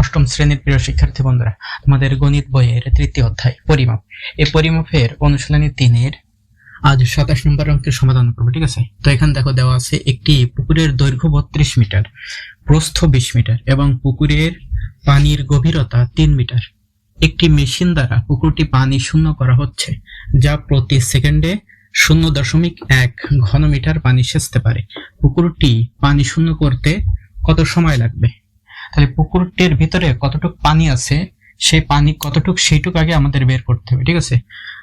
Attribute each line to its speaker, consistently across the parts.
Speaker 1: অষ্টম শ্রেণির প্রিয় শিক্ষার্থী বন্ধুরা, তোমাদের গণিত বইয়ের তৃতীয় অধ্যায়, পরিমাপ। এই পরিমাপের অনুশীলনী তিনের আজ সাতাশ নম্বর অঙ্কের সমাধান করব, ঠিক আছে? তো এখানে দেখো, দেওয়া আছে একটি পুকুরের দৈর্ঘ্য বত্রিশ মিটার, প্রস্থ বিশ মিটার এবং পুকুরের পানির গভীরতা তিন মিটার। একটি মেশিন দ্বারা পুকুরটি পানি শূন্য করা হচ্ছে, যা প্রতি সেকেন্ডে শূন্য দশমিক এক ঘনমিটার পানি সেচতে পারে। পুকুরটি পানি শূন্য করতে কত সময় লাগবে? তাহলে পুকুরটির ভিতরে কতটুক পানি আছে, সেই পানি কতটুক, সেইটুক আগে আমাদের বের করতে হবে, ঠিক আছে?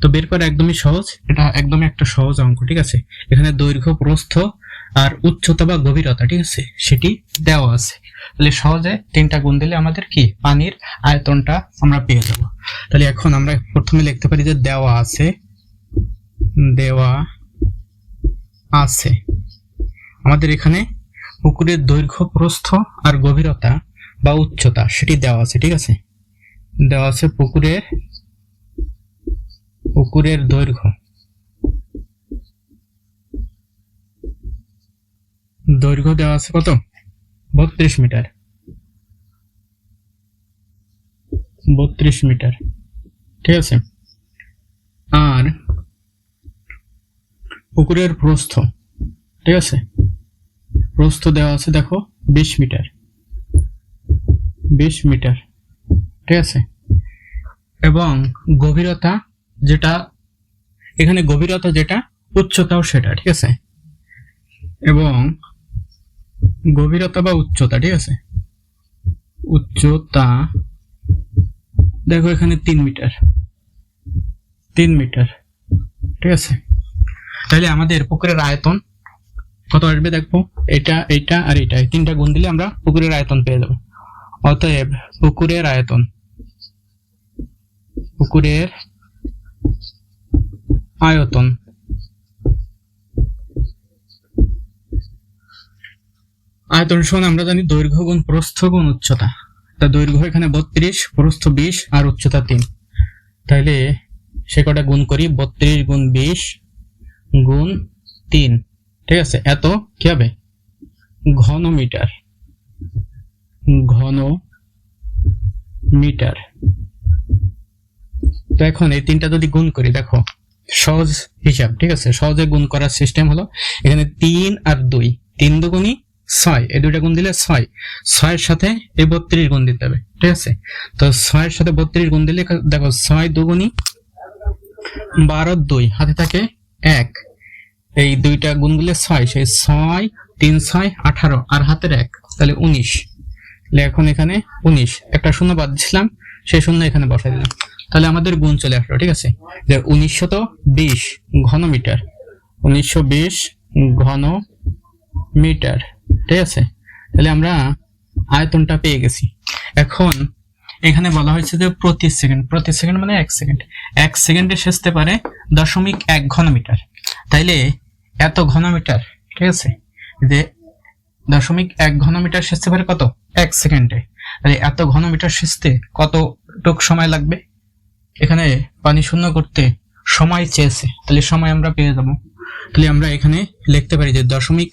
Speaker 1: তো বের করা একদমই সহজ, এটা একদমই একটা সহজ অঙ্ক, ঠিক আছে? এখানে দৈর্ঘ্য, প্রস্থ আর উচ্চতা বা গভীরতা, ঠিক আছে? সেটি দেওয়া আছে। তাহলে সহজে তিনটা গুণ দিলে আমাদের কি? পানির আয়তনটা আমরা পেয়ে যাব। তাহলে এখন আমরা প্রথমে লিখতে পারি যে দেওয়া আছে দেওয়া আছে। আমাদের এখানে পুকুরের দৈর্ঘ্য, প্রস্থ আর গভীরতা বা উচ্চতা, সেটি দেওয়া আছে, ঠিক আছে? দেওয়া আছে পুকুরের পুকুরের দৈর্ঘ্য। দৈর্ঘ্য দেওয়া আছে কত? বত্রিশ মিটার। বত্রিশ মিটার, ঠিক আছে? আর পুকুরের প্রস্থ, ঠিক আছে? প্রস্থ দেওয়া আছে, দেখো, বিশ মিটার। বিশ মিটার। ঠিক আছে? এবং গভীরতা যেটা, এখানে গভীরতা যেটা, উচ্চতাও সেটা, ঠিক আছে? এবং গভীরতা বা উচ্চতা, ঠিক আছে? উচ্চতা, দেখো এখানে তিন মিটার। তিন মিটার। ঠিক আছে? তাহলে আমাদের পুকুরের আয়তন কত আসবে দেখো এটা এটা আর এটা তিনটা গুণ দিলে আমরা পুকুরের আয়তন পেয়ে যাব। অতএব পুকুরের আয়তন। পুকুরের আয়তন। আয়তন সমান, আমরা জানি দৈর্ঘ্য গুণ প্রস্থ গুণ উচ্চতা। তা দৈর্ঘ্য এখানে বত্রিশ, প্রস্থ বিশ আর উচ্চতা তিন। তাইলে সে কটা গুণ করি? বত্রিশ গুণ বিশ গুণ তিন। ঠিক আছে? এত কি হবে? ঘন মিটার ঘন মিটার। তো এখন এই তিনটা যদি গুণ করি, দেখো, সহজ হিসাব, ঠিক আছে? সহজে গুণ করার সিস্টেম হলো এখানে তিন আর দুই। তিন দুগুণই ছয়। এই দুইটা গুণ দিলে ছয়। ছয়ের সাথে এই বত্রিশ গুণ দিতে হবে, ঠিক আছে? তো ছয়ের সাথে বত্রিশ গুণ দিলে দেখো, ছয় দুগুণই বারো দুই। হাতে থাকে এক। এই দুইটা গুণ দিলে ছয়। সেই ছয়, তিন ছয়, আঠারো। আর হাতের এক, তাহলে উনিশ। এখন এখানে উনিশ। একটা শূন্য বাদ দিছিলাম, সেই শূন্য এখানে বসাই দিলাম। তাহলে আমাদের গুণ চলে আসলো, ঠিক আছে? যে উনিশশত বিশ ঘন মিটার উনিশশো বিশ ঘন মিটার ঠিক আছে? তাহলে আমরা আয়তনটা পেয়ে গেছি। এখন এখানে বলা হয়েছে যে প্রতি সেকেন্ড প্রতি সেকেন্ড মানে এক সেকেন্ড। এক সেকেন্ডে সেচতে পারে দশমিক এক ঘনমিটার। তাইলে এত ঘনমিটার, ঠিক আছে? যে দশমিক এক ঘনমিটার সেচতে পারে কত? এক সেকেন্ডে। তাহলে এত ঘনমিটার সেচতে কতটুক সময় লাগবে? এখানে পানি শূন্য করতে সময় চেয়েছে। তাহলে সময় আমরা পেয়ে যাব। তাহলে আমরা এখানে লিখতে পারি যে দশমিক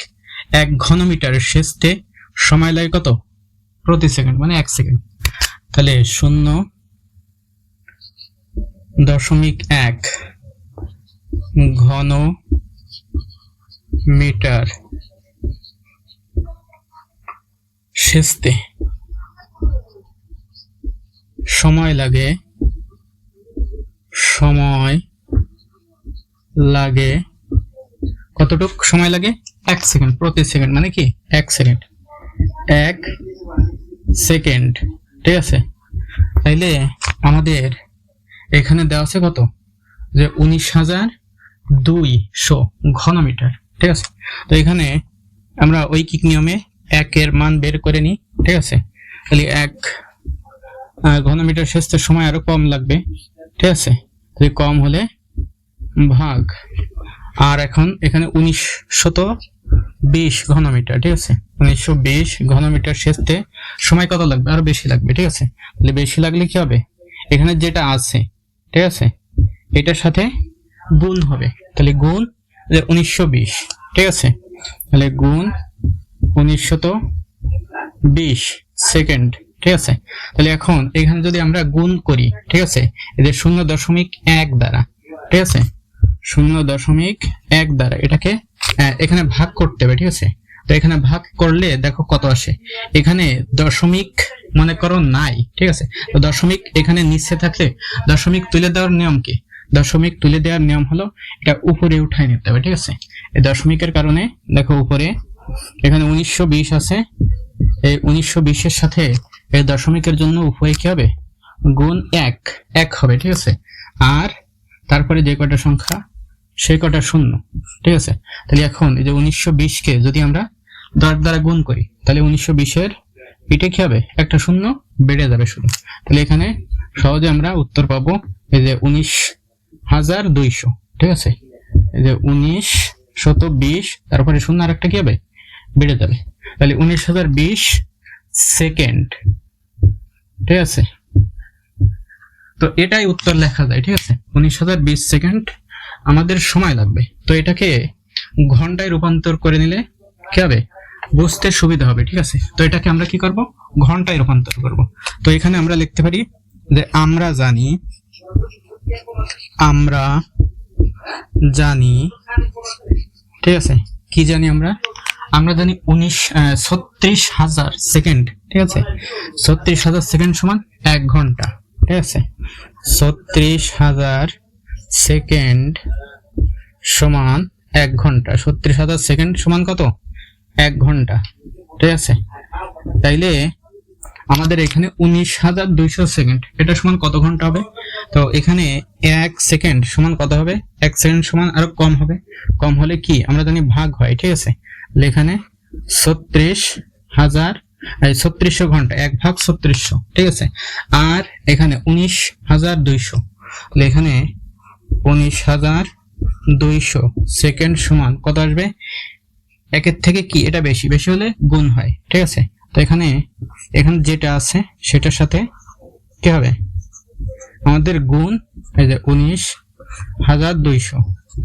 Speaker 1: এক ঘনমিটার সেচতে সময় লাগে কত? প্রতি সেকেন্ড মানে এক সেকেন্ড। তাহলে শূন্য দশমিক এক ঘন মিটার সেচতে সময় লাগে সময় লাগে, কতটুক সময় লাগে? এক সেকেন্ড, প্রতি সেকেন্ড মানে কি? এক সেকেন্ড। এক সেকেন্ড, ঠিক আছে? তাইলে আমাদের এখানে দেওয়া আছে কত? যে উনিশ হাজার দুইশো ঘনমিটার, ঠিক আছে? তো এখানে আমরা ঐকিক নিয়মে একের মান বের করে নিই ঠিক আছে? তাহলে এক ঘনমিটার সেচতে সময় আরও কম লাগবে, ঠিক আছে? তাহলে কম হলে ভাগ, আর এখন এখানে উনিশ শত বিশ ঘনমিটার, ঠিক আছে? উনিশশো বিশ ঘনমিটার সেচতে সময় কত লাগবে? আরও বেশি লাগবে, ঠিক আছে? তাহলে বেশি লাগলে কি হবে? এখানে যেটা আছে, ঠিক আছে? এটার সাথে গুণ হবে, তাহলে গুণ উনিশশো বিশ, ঠিক আছে? তাহলে গুণ উনিশশত বিশ সেকেন্ড ঠিক আছে? তাহলে এখন এখানে যদি আমরা গুণ করি, ঠিক আছে? যে শূন্য দশমিক এক দ্বারা, ঠিক আছে? শূন্য দশমিক এক দ্বারা এটাকে এখানে ভাগ করতে হবে, ঠিক আছে? তো এখানে ভাগ করলে দেখো কত আসে? এখানে দশমিক মনে করো নাই, ঠিক আছে? তো দশমিক এখানে নিচে থাকলে দশমিক তুলে দেওয়ার নিয়ম কি? দশমিক তুলে দেওয়ার নিয়ম হলো এটা উপরে উঠাই নিতে হবে, ঠিক আছে? এই দশমিকের কারণে দেখো উপরে এখানে উনিশশো বিশ আছে। এই উনিশশো বিশের সাথে এই দশমিকের জন্য উপরে কি হবে? গুণ এক। এক হবে, ঠিক আছে? আর তারপরে যে কটা সংখ্যা? সেই কটা শূন্য, ঠিক আছে? তাহলে এখন এই যে উনিশশো বিশকে যদি আমরা দশ দ্বারা গুণ করি, তাহলে উনিশশো বিশের পিঠে কি হবে? একটা শূন্য বেড়ে যাবে শুধু। তাহলে এখানে সহজে আমরা উত্তর পাবো এই যে উনিশ হাজার দুইশো, ঠিক আছে? এই যে উনিশ শত বিশ, তারপরে শূন্য আর একটা কি হবে? বেড়ে যাবে। তাহলে উনিশ হাজার বিশ সেকেন্ড ঠিক আছে? তো এটাই উত্তর লেখা যায়, ঠিক আছে? উনিশ হাজার বিশ সেকেন্ড আমাদের সময় লাগবে। তো এটাকে ঘন্টায় রূপান্তর করে নিলে কি হবে? বুঝতে সুবিধা হবে, ঠিক আছে? তো এটাকে আমরা কি করব? ঘন্টায় রূপান্তর করব। তো এখানে আমরা লিখতে পারি যে আমরা জানি আমরা জানি, ঠিক আছে? কি জানি আমরা? আমরা জানি উনিশ ছত্রিশ হাজার সেকেন্ড, ঠিক আছে? ছত্রিশ হাজার সেকেন্ড সমান এক ঘণ্টা, ঠিক আছে? ছত্রিশ হাজার সেকেন্ড সমান এক ঘণ্টা, ছত্রিশ হাজার সেকেন্ড সমান কত? এক ঘণ্টা, ঠিক আছে? তাইলে আমাদের এখানে উনিশ হাজার দুইশো সেকেন্ড, এটা সমান কত ঘণ্টা হবে? তো এখানে এক সেকেন্ড সমান কত হবে? এক সেকেন্ড সমান আরও কম হবে। কম হলে কি? আমরা জানি ভাগ হয়, ঠিক আছে? এখানে ছত্রিশ হাজার ছত্রিশশো ঘণ্টা, এক ভাগ ছত্রিশশো, ঠিক আছে? আর এখানে উনিশ হাজার দুইশো এখানে উনিশ হাজার দুইশো, সেকেন্ড সমান কত আসবে? একের থেকে কি? এটা বেশি বেশি হলে গুণ হয়, ঠিক আছে? তো এখানে এখানে যেটা আছে, সেটার সাথে কি হবে? আমাদের গুণ, এই যে উনিশ হাজার দুইশো,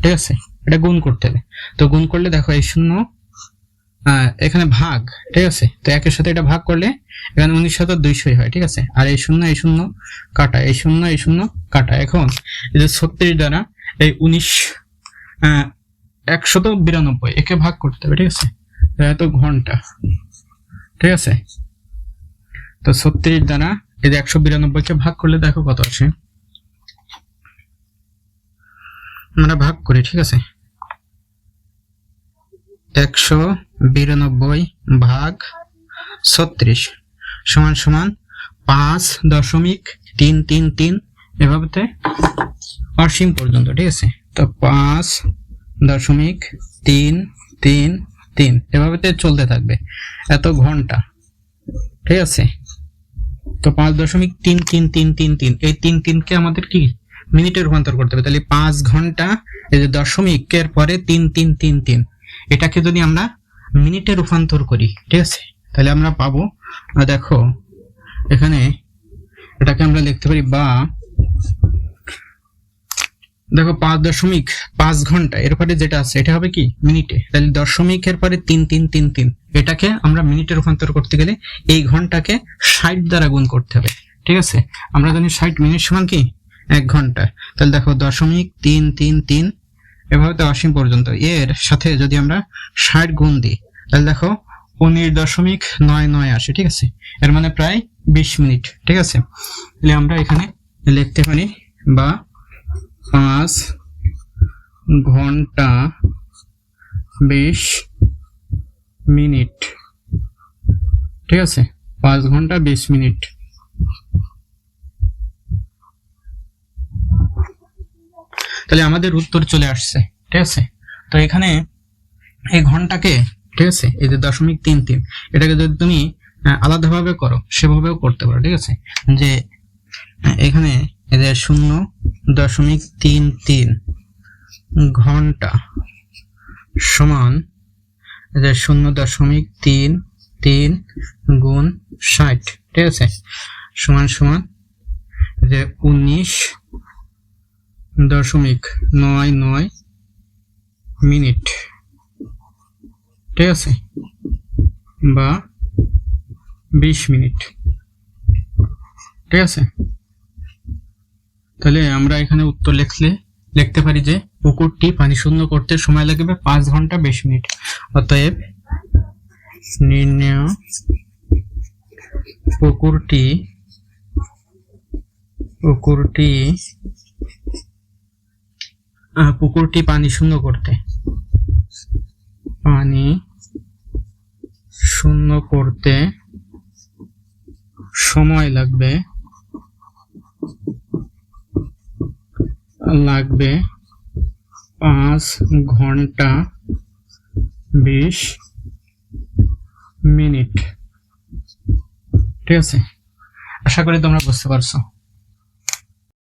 Speaker 1: ঠিক আছে? এটা গুণ করতে হবে। তো গুণ করলে দেখো, এই শূন্য এখানে ভাগ, ঠিক আছে? তো একের সাথে এটা ভাগ করলে এখানে উনিশ হাজার দুইশোই হয়, ঠিক আছে? আর এই শূন্য এই শূন্য কাটা, এই শূন্য এই শূন্য কাটা। এখন ছত্রিশ দ্বারা এই উনিশ একশত বিরানব্বই, একে ভাগ করতে হবে, ঠিক আছে? এত ঘণ্টা, ঠিক আছে? তো ছত্রিশ দ্বারা এই যে একশো বিরানব্বইকে ভাগ করলে দেখো কত আছে আমরা ভাগ করি, ঠিক আছে? একশো বিরানব্বই ভাগ ছত্রিশ সমান সমান পাঁচ দশমিক তিন তিন তিন এভাবে অসীম পর্যন্ত, ঠিক আছে? তো পাঁচ দশমিক তিন তিন তিন এভাবে চলতে থাকবে এত ঘণ্টা, ঠিক আছে? তো পাঁচ দশমিক তিন তিন তিন তিন তিন, এই তিন তিনকে আমাদের কি? মিনিটে রূপান্তর করতে হবে। তাহলে পাঁচ ঘণ্টা, এই যে দশমিকের পরে তিন তিন তিন তিন এটাকে যদি আমরা মিনিটে রূপান্তর করি, ঠিক আছে? তাহলে আমরা পাবো দেখো, এখানে এটাকে আমরা লিখতে পারি বা, দেখো, পাঁচ দশমিক পাঁচ ঘণ্টা এর পরে যেটা আছে, এটা হবে কি? মিনিটে। তাহলে দশমিকের পরে তিন তিন তিন তিন। এটাকে আমরা মিনিটে রূপান্তর করতে গেলে এই ঘন্টাকে ষাট দ্বারা গুণ করতে হবে, ঠিক আছে? আমরা জানি ষাট মিনিট সমান কি? এক ঘণ্টা। তাহলে দেখো, দশমিক তিন তিন তিন এভাবে তো অসীম পর্যন্ত। এর সাথে যদি আমরা ষাট গুণ দিই, তাহলে দেখো উনিশ দশমিক নয় নয় আসে, ঠিক আছে? এর মানে প্রায় বিশ মিনিট, ঠিক আছে? তাহলে আমরা এখানে লিখতে পারি, বা পাঁচ ঘণ্টা বিশ মিনিট, ঠিক আছে? পাঁচ ঘণ্টা বিশ মিনিট। তাহলে আমাদের উত্তর চলে আসছে, ঠিক আছে? তো এখানে এই ঘন্টাকে, ঠিক আছে? এই যে দশমিক তিন তিন, এটাকে যদি তুমি আলাদাভাবে করো, সেভাবেও করতে পারো, ঠিক আছে? যে, এখানে এই যে শূন্য দশমিক তিন তিন ঘণ্টা সমান যে শূন্য দশমিক তিন তিন গুণ ষাট, ঠিক আছে? সমান সমান যে উনিশ দশমিক নয় নয় মিনিট। ঠিক আছে? বা বিশ মিনিট। ঠিক আছে? তাহলে আমরা এখানে উত্তর লিখলে, লিখতে পারি যে পুকুরটি পানি শূন্য করতে সময় লাগবে পাঁচ ঘণ্টা বিশ মিনিট। অতএব নির্ণয়, পুকুরটি পুকুরটি পুকুরটি পানি শূন্য করতে। পানি শূন্য করতে সময় লাগবে। লাগবে পাঁচ ঘণ্টা বিশ মিনিট। ঠিক আছে? আশা করি তোমরা বুঝতে পারছ।